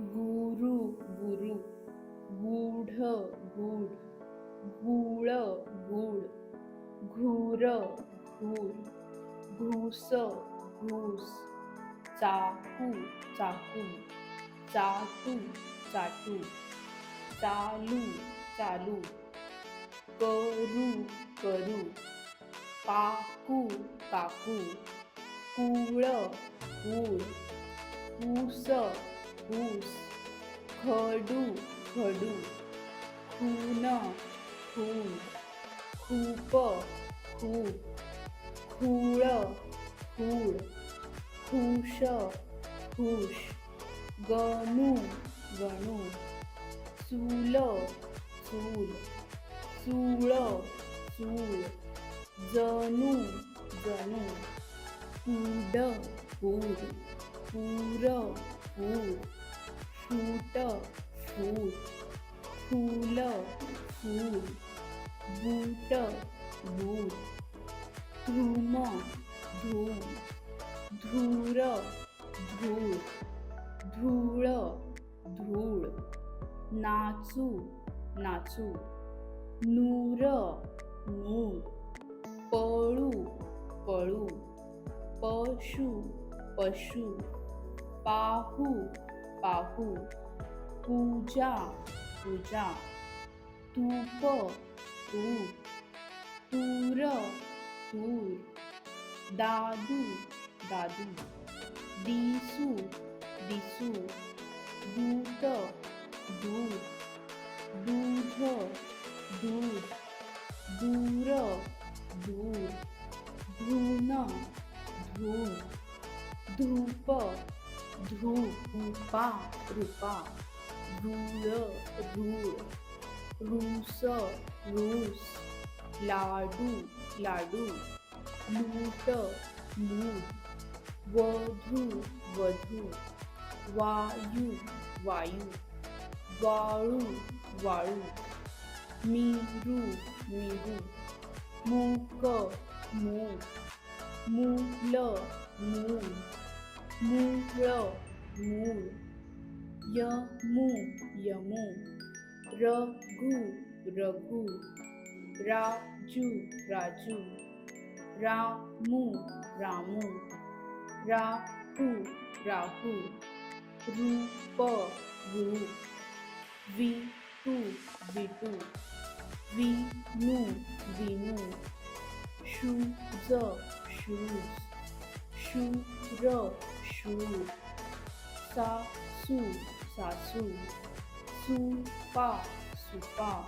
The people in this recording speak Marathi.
गुरु गुरु. गूढ गूढ. गुळ गुळ घूर घूर. घूस घूस. चाकू चाकू. चाटू चाटू. चालू चालू. करू करू. पाकू काकू कुळ कूळ. ऊस ऊस खडू खडू खून खून खूप खूप खूळ खूळ खुश खुश गणू गणू चूल चूल चूळ चूळ जणू जणू पूड पूर पूर पूर फूट फूट फूल फूल बूट बूट धूम धूम धूर धूळ धूळ धूळ नाचू नाचू नूर नूर पळू पळू पशु पशु पाहू पाहू. पूजा पूजा. तूप तूप. तूर तूर. दादू दादू. दिसू दिसू. दूत दूध दूध दूध. दूर दूर. धून धून. धूप धूप रूपा रूपा धूळ रूळ रूस रूस लाडू लाडू लूट लूट वधू वधू वायू वायू वाळू वाळू मीरू मीरू मूक मूक मूल मूल ro mu yo moo, yo moo. ro gu ro gu ra ju ra ju ra moo, ra moo. ra hu ra hu ru po ru vi tu vi tu vi nu vi nu shu zo shoes shu ro 输“沙数沙数书报数报”。